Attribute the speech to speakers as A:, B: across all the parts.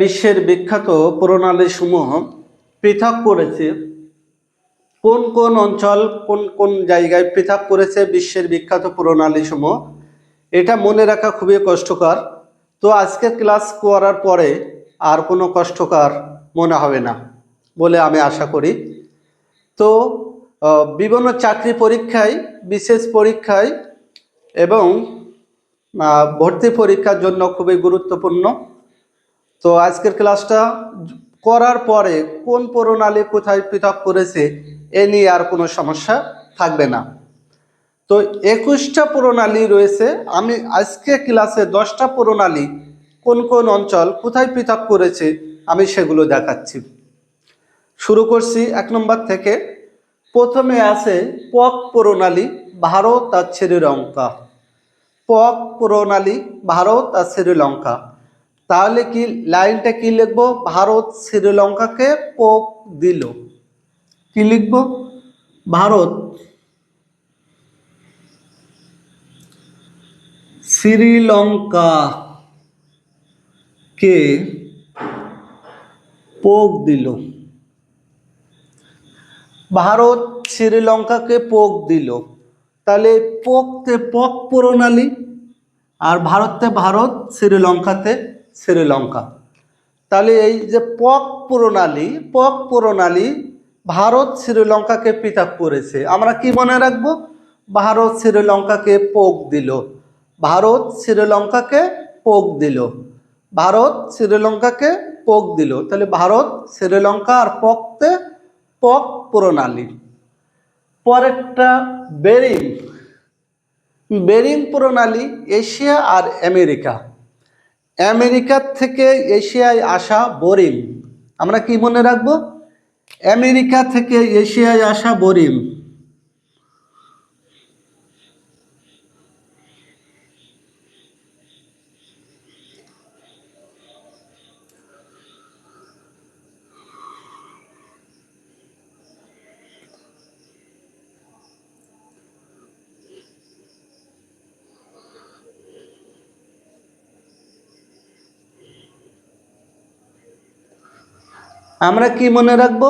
A: বিশ্বের বিখ্যাত প্রণালী সমূহ পৃথক করেছে। কোন কোন অঞ্চল, কোন কোন জায়গায় পৃথক করেছে বিশ্বের বিখ্যাত প্রণালী সমূহ এটা মনে রাখা খুবই কষ্টকর। তো আজকে ক্লাস করার পরে আর কোনো কষ্টকর মনে হবে না বলে আমি আশা করি। তো বিভিন্ন চাকরি পরীক্ষায়, বিশেষ পরীক্ষায় এবং ভর্তি পরীক্ষার জন্য খুবই গুরুত্বপূর্ণ। তো আজকের ক্লাসটা করার পরে কোন প্রণালী কোথায় পৃথক করেছে, এ নিয়ে আর কোনো সমস্যা থাকবে না। তো একুশটা প্রণালী রয়েছে, আমি আজকে ক্লাসে দশটা প্রণালী কোন কোন অঞ্চল কোথায় পৃথক করেছে, আমি সেগুলো দেখাচ্ছি। শুরু করছি এক নম্বর থেকে। প্রথমে আছে পক প্রণালী, ভারত আর শ্রীলঙ্কা। পক প্রণালী, ভারত আর শ্রীলঙ্কা। তাহলে কি লাইনটা কি লিখব? ভারত শ্রীলঙ্কাকে পোক দিল। কি লিখব? ভারত শ্রীলঙ্কা কে পোক দিল। ভারত শ্রীলঙ্কাকে পোক দিল। তাহলে পোকতে পক প্রণালী আর ভারতে ভারত, শ্রীলঙ্কাতে শ্রীলঙ্কা। তাহলে এই যে পক প্রণালী পক প্রণালী ভারত শ্রীলঙ্কাকে পৃথক করেছে। আমরা কি মনে রাখব? ভারত শ্রীলঙ্কাকে পোক দিল। ভারত শ্রীলঙ্কাকে পোক দিল। ভারত শ্রীলঙ্কাকে পোক দিল। তাহলে ভারত শ্রীলঙ্কা আর পকতে পক প্রণালী। পরেরটা বেরিং। বেরিং প্রণালী এশিয়া আর আমেরিকা। আমেরিকার থেকে এশিয়ায় আসা বোরিং আমরা কি মনে রাখব? আমেরিকা থেকে এশিয়ায় আসা বোরিং আমরা কি মনে রাখব?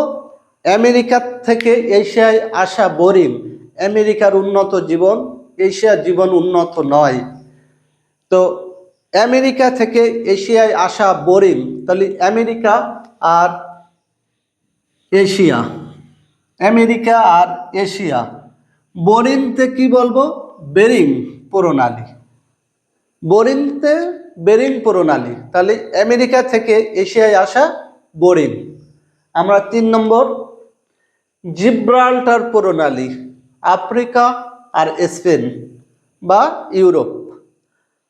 A: আমেরিকা থেকে এশিয়ায় আসা বোরিং আমেরিকার উন্নত জীবন এশিয়ার জীবন উন্নত নয়। তো আমেরিকা থেকে এশিয়ায় আসা বোরিং, তাহলে আমেরিকা আর এশিয়া। আমেরিকা আর এশিয়া। বোরিংতে কি বলব? বেরিং প্রণালী। বোরিংতে বেরিং প্রণালী। তাহলে আমেরিকা থেকে এশিয়ায় আসা বোরিং। আমরা তিন নম্বর, জিব্রাল্টার প্রণালী, আফ্রিকা আর স্পেন বা ইউরোপ।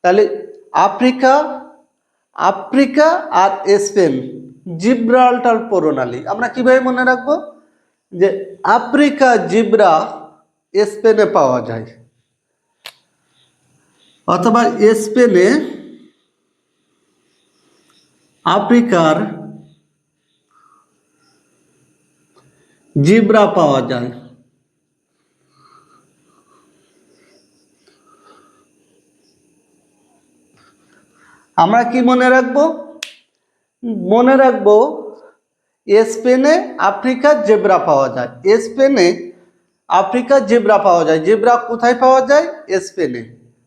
A: তাহলে আফ্রিকা আফ্রিকা আর স্পেন, জিব্রাল্টার প্রণালী। আমরা কীভাবে মনে রাখব? যে আফ্রিকা, জিব্রা, স্পেনে পাওয়া যায়। অথবা স্পেনে আফ্রিকার জিব্রা পাওয়া যায়। আমরা কি মনে রাখব? মনে রাখব, স্পেনে আফ্রিকার জেব্রা পাওয়া যায়। স্পেনে আফ্রিকার জেব্রা পাওয়া যায়। জেব্রা কোথায় পাওয়া যায়? স্পেনে।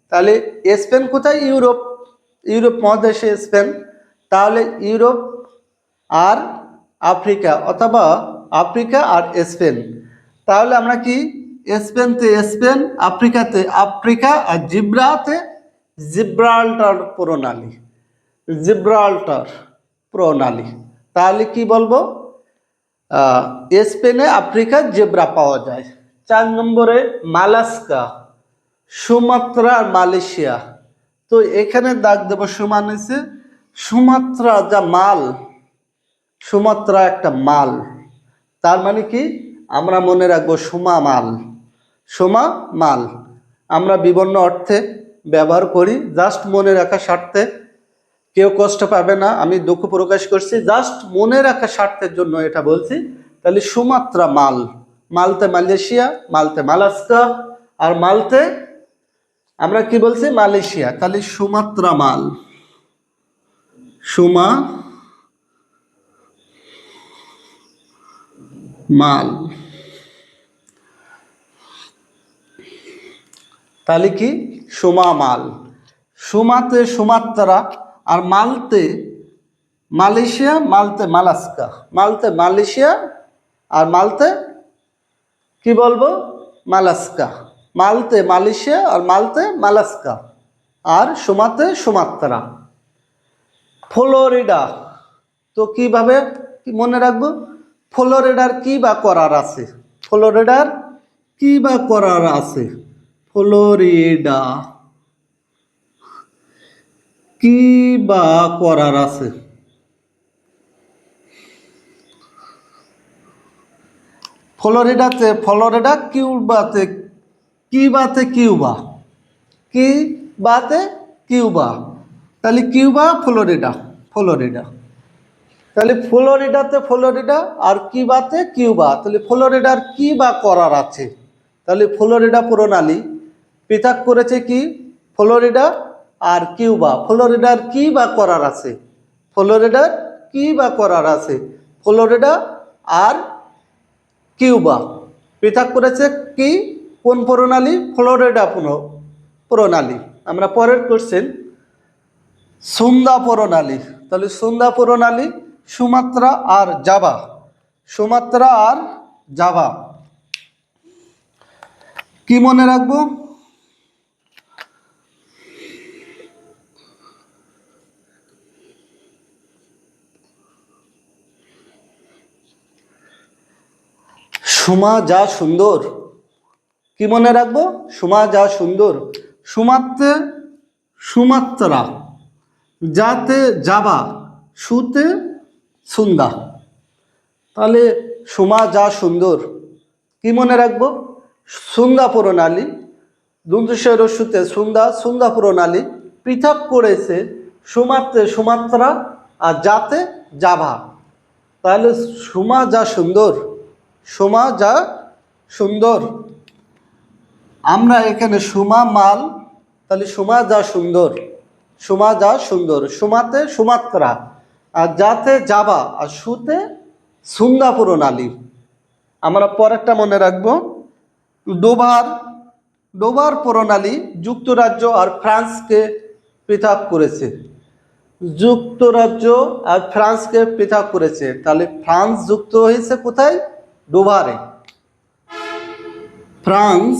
A: তাহলে স্পেন কোথায়? ইউরোপ। ইউরোপ মহাদেশে স্পেন। তাহলে ইউরোপ আর আফ্রিকা অথবা আফ্রিকা আর স্পেন। তাহলে আমরা কি স্পেনতে স্পেন, আফ্রিকাতে আফ্রিকা আর জিব্রাতে জিব্রাল্টার প্রণালী। জিব্রাল্টার প্রণালী। তাহলে কি বলব? স্পেনে আফ্রিকার জেব্রা পাওয়া যায়। চার নম্বরে মালাস্কা, সুমাত্রা আর মালয়েশিয়া। তো এখানে দাগ দেবো সুমানেছে সুমাত্রা যা মাল। সুমাত্রা একটা মাল। তার মানে কি? আমরা মনে রাখব সুমা মাল। সোমা মাল। আমরা বিভিন্ন অর্থে ব্যবহার করি জাস্ট মনে রাখা স্বার্থে। কেউ কষ্ট পাবে না, আমি দুঃখ প্রকাশ করছি জাস্ট মনে রাখা স্বার্থের জন্য এটা বলছি। তাহলে সুমাত্রা মাল। মালতে মালয়েশিয়া, মালতে মালাস্কা, আর মালতে আমরা কি বলছি? মালয়েশিয়া। তাহলে সুমাত্রা মাল। সুমা মাল। তাহলে কি? সুমা মাল। সুমাতে সুমাত্রা আর মালতে মালয়েশিয়া, মালতে মালাস্কা। মালতে মালয়েশিয়া আর মালতে কি বলব? মালাস্কা। মালতে মালয়েশিয়া আর মালতে মালাস্কা। আর সুমাতে সুমাত্রা ফ্লোরিডা। তো কীভাবে? মনে রাখব? ফ্লোরিডার কি বা করার আছে? ফ্লোরিডার কি বা করার আছে? ফ্লোরিডা কি বা করার আছে? ফ্লোরিডাতে ফ্লোরিডা কিউবাতে কিবাতে কিউবা। কি বাতে কিউবা। তাহলে কিউবা, ফ্লোরিডা। ফ্লোরিডা। তাহলে ফ্লোরিডাতে ফ্লোরিডা আর কিবাতে কিউবা। তাহলে ফ্লোরিডার কি বা করার আছে। তাহলে ফ্লোরিডা প্রণালী পৃথক করেছে কি? ফ্লোরিডা আর কিউবা। ফ্লোরিডার কি বা করার আছে। ফ্লোরিডার কি বা করার আছে। ফ্লোরিডা আর কিউবা। পৃথক করেছে কি? কোন প্রণালী ফ্লোরিডা প্রণালী আমরা পরের কোশ্চেন সুন্দা প্রণালী তাহলে সুন্দা প্রণালী সুমাত্রা আর জাভা। সুমাত্রা আর জাভা। কি মনে রাখব? সুমা যা সুন্দর। কি মনে রাখব? সুমা যা সুন্দর। সুমাত্রে সুমাত্রা। যাতে যাবা সুতে সুন্দা। তাহলে সুমা যা সুন্দর, কি মনে রাখব? সুন্দা প্রণালী দুন্দুশের সুতে সুন্দা সুন্দা প্রণালী পৃথক করেছে সুমাত্রে সুমাত্রা আর যাতে যাভা তাহলে সুমা যা সুন্দর, সুমা যা সুন্দর। আমরা এখানে সুমা মাল, তাহলে সুমা যা সুন্দর, সুমা যা সুন্দর, সুমাতে সুমাত্রা। আর যাতে যাবা আর সুতে সুন্দা প্রণালী আমরা পরেরটা মনে রাখব। ডোভার ডোভার প্রণালী যুক্তরাজ্য আর ফ্রান্সকে পৃথক করেছে। যুক্তরাজ্য আর ফ্রান্সকে পৃথক করেছে। তাহলে ফ্রান্স যুক্ত হয়েছে কোথায়? ডোভারে ফ্রান্স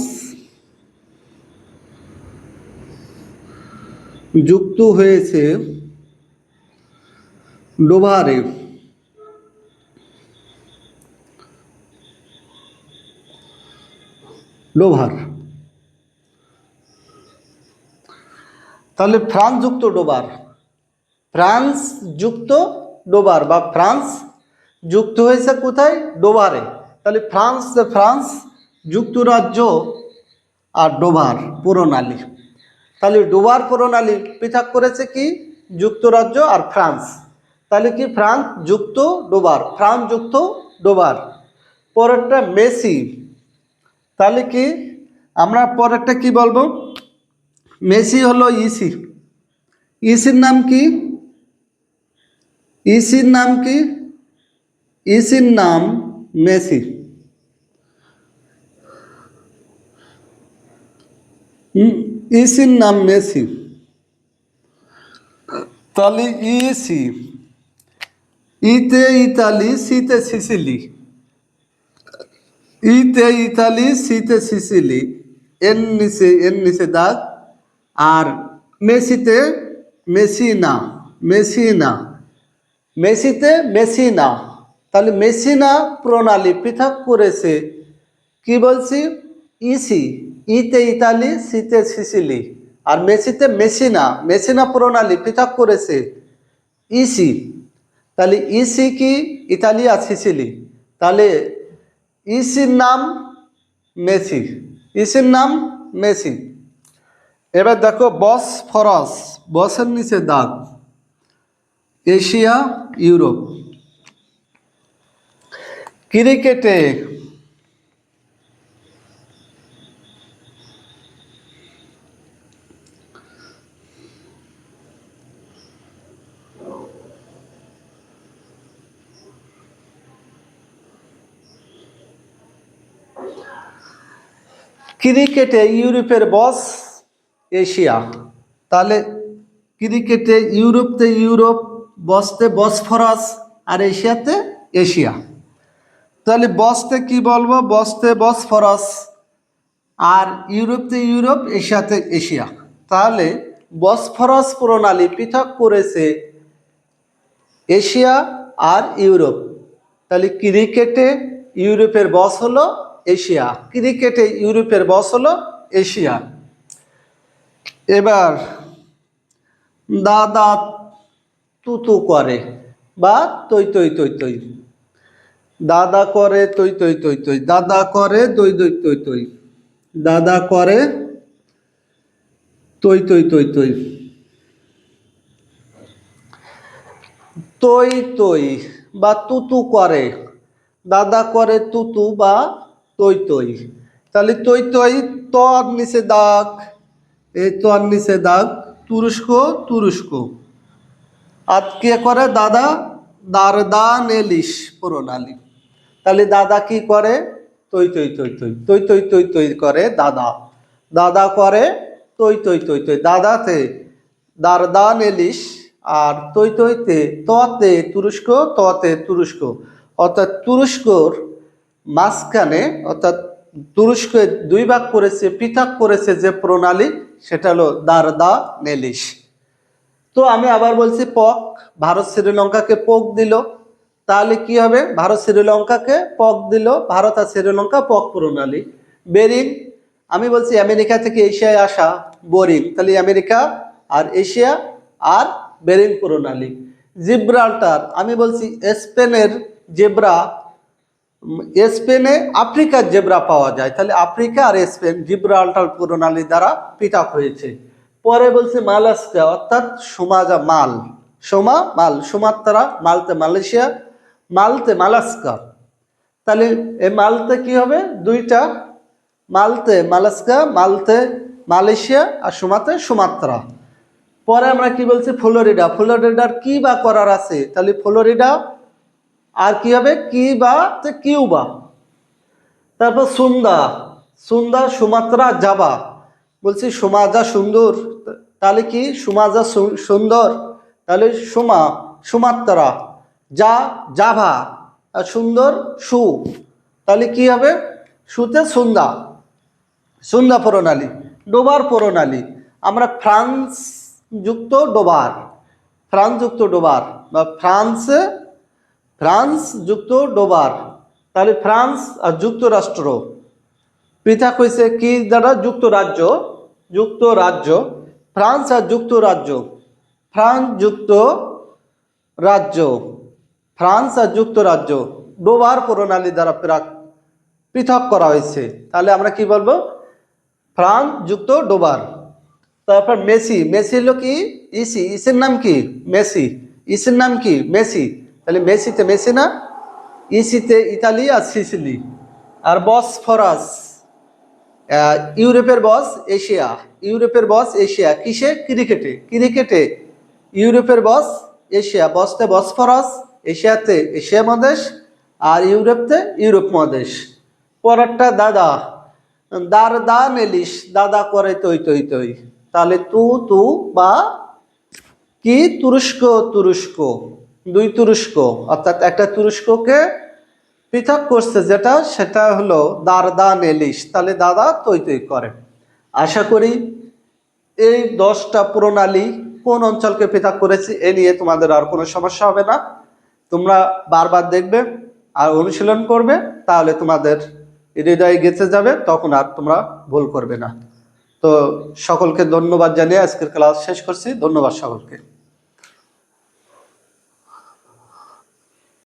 A: যুক্ত হয়েছে ডোভারে। ডোভার। তাহলে ফ্রান্স যুক্ত ডোবার ফ্রান্স যুক্ত ডোবার বা ফ্রান্স যুক্ত হয়েছে কোথায়? ডোবারে তাহলে ফ্রান্স ফ্রান্স যুক্তরাজ্য আর ডোবার প্রণালী। তাহলে ডোবার প্রণালী পৃথক করেছে কি? যুক্তরাজ্য আর ফ্রান্স। তাহলে কি ফ্রান্স যুক্ত ডোবার ফ্রান্স যুক্ত ডোবার। পরেরটা মেসি। তাহলে কি আমরা পরেরটা কি বলব? মেসি হলো ইসি। ইসির নাম কি? ইসির নাম কি? ইসির নাম মেসি। ইসির নাম মেসি। তাহলে ইসি। ইতে ইতালি, সিতে সিসিলি। ইতে ইতালি, সিতে সিসিলি। এর নিচে এর নিচে দাগ। আর মেসিতে মেসিনা মেসিনা। মেসিতে মেসিনা। তাহলে মেসিনা প্রণালী পৃথক করেছে। কি বলছি? ইসি। ইতে ইতালি, সিতে সিসিলি। আর মেসিতে মেসিনা। মেসিনা প্রণালী পৃথক করেছে। ইসি। তাহলে ইসি কি ইতালি আর সিসিলি? তাহলে ইসির নাম মেসি। ইসির নাম মেসি। এবার দেখো বস ফরস বসের নিচে দাগ। Asia, Europe. ক্রিকেটে ক্রিকেটে ইউরোপের বস এশিয়া। তাহলে ক্রিকেটে ইউরোপতে ইউরোপ, বসতে বসফরাস, আর এশিয়াতে এশিয়া। তাহলে বসতে কি বলব? বসতে বসফরাস, আর ইউরোপতে ইউরোপ, এশিয়াতে এশিয়া। তাহলে বসফরাস প্রণালী পৃথক করেছে এশিয়া আর ইউরোপ। তাহলে ক্রিকেটে ইউরোপের বস হলো এশিয়া। ক্রিকেটে ইউরোপের বস হলো এশিয়া। এবার দাদা তুতু করে বা তৈ তৈ তৈ তৈ। দাদা করে তৈ তৈ তৈ তৈ। দাদা করে দই দই তৈ তৈ। দাদা করে তৈ তৈ তৈ তৈ। তৈ তৈ বা তুতু করে। দাদা করে তুতু বা তৈ তৈ। তাহলে তৈ তৈ ত আর নিচে দাগ এই তো আর নিচে দাগ, তুরস্ক তুরস্ক। আর কে করে দাদা দারদা নেলিশ প্রণালী। তাহলে দাদা কি করে? তৈ তৈ তৈ তৈ তৈ তৈ তৈ তৈ করে দাদা। দাদা করে তৈ তৈ তৈ তৈ, দাদাতে দারদা নেলিশ আর তৈ তৈতে ততে তুরস্ক ততে তুরস্ক। অর্থাৎ তুরস্কর মাঝখানে, অর্থাৎ তুরস্কে দুই ভাগ করেছে, পৃথক করেছে যে প্রণালী, সেটা হলো দারদা নেলিশ। তো আমি আবার বলছি পক, ভারত শ্রীলঙ্কাকে পক দিল। তাহলে কি হবে? ভারত শ্রীলঙ্কাকে পক দিল, ভারত আর শ্রীলঙ্কা পক প্রণালী। বেরিং, আমি বলছি আমেরিকা থেকে এশিয়ায় আসা বোরিং। তাহলে আমেরিকা আর এশিয়া আর বেরিং প্রণালী। জিব্রাল্টার, আমি বলছি স্পেনের জেব্রা স্পেনে আফ্রিকার জেব্রা পাওয়া যায়। তাহলে আফ্রিকা আর স্পেন জিব্রাল্টার প্রণালী দ্বারা পৃথক হয়েছে। পরে বলছে মালাস্কা অর্থাৎ সোমাজা মাল। সোমা মাল, সুমাত্রা, মালতে মালয়েশিয়া, মালতে মালাস্কা। তাহলে এ মালতে কি হবে? দুইটা, মালতে মালাস্কা, মালতে মালয়েশিয়া আর সুমাতে সুমাত্রা। পরে আমরা কি বলছি? ফ্লোরিডা। ফ্লোরিডার কি বা করার আছে? তাহলে ফ্লোরিডা আর কি হবে? কি বা? কিউবা তারপর সুন্দা। সুন্দা, সুমাত্রা, জাবা। বলছি সুমাজা সুন্দর। তাহলে কি? সুমাজা সুন্দর। তাহলে সুমা, সুমাত্রা। যা, জাভা। আর সুন্দর, সু। তাহলে কি হবে? সুতে সুন্দা। সুন্দা প্রণালী। ডোবার প্রণালী। আমরা ফ্রান্স যুক্ত ডোবার। ফ্রান্স যুক্ত ডোবার। বা ফ্রান্সে ফ্রান্স যুক্ত ডোবার। তাহলে ফ্রান্স আর যুক্তরাষ্ট্র। পৃথক হয়েছে কি দ্বারা? যুক্তরাজ্য যুক্তরাজ্য। ফ্রান্স আর যুক্তরাজ্য। ফ্রান্স যুক্ত রাজ্য ফ্রান্স আর যুক্তরাজ্য। ডোবার প্রণালী দ্বারা পৃথক করা হয়েছে। তাহলে আমরা কি বলব? ফ্রান্স যুক্ত ডোবার। তারপর মেসি। মেসি হলো কি? ইসি। ইসির নাম কি? মেসি। ইসির নাম কি? মেসি। তাহলে মেসিতে মেসি না ইসিতে ইতালি আর সিসিলি। আর বসফরাস ইউরোপের বস এশিয়া, ইউরোপের বস এশিয়া। কিসে? ক্রিকেটে। ক্রিকেটে ইউরোপের বস এশিয়া। বসতে বসফরাস এশিয়াতে এশিয়া মহাদেশ আর ইউরোপতে ইউরোপ মহাদেশ। পরেরটা দাদা, দার দা নেলিস দাদা করে তৈ তৈ তৈ। তাহলে তু তু বা কি? তুরস্ক তুরস্ক। দুই তুরস্ক, অর্থাৎ একটা তুরস্ককে পৃথক করছে যেটা, সেটা হলো দারদা নেলিশ তাহলে দাদা তৈ তৈ করে আশা করি এই দশটা প্রণালী কোন অঞ্চলকে পৃথক করেছি, এ নিয়ে তোমাদের আর কোনো সমস্যা হবে না। তোমরা বারবার দেখবে আর অনুশীলন করবে, তাহলে তোমাদের হৃদয়ে গেছে যাবে, তখন আর তোমরা ভুল করবে না। তো সকলকে ধন্যবাদ জানিয়ে আজকের ক্লাস শেষ করছি। ধন্যবাদ সকলকে।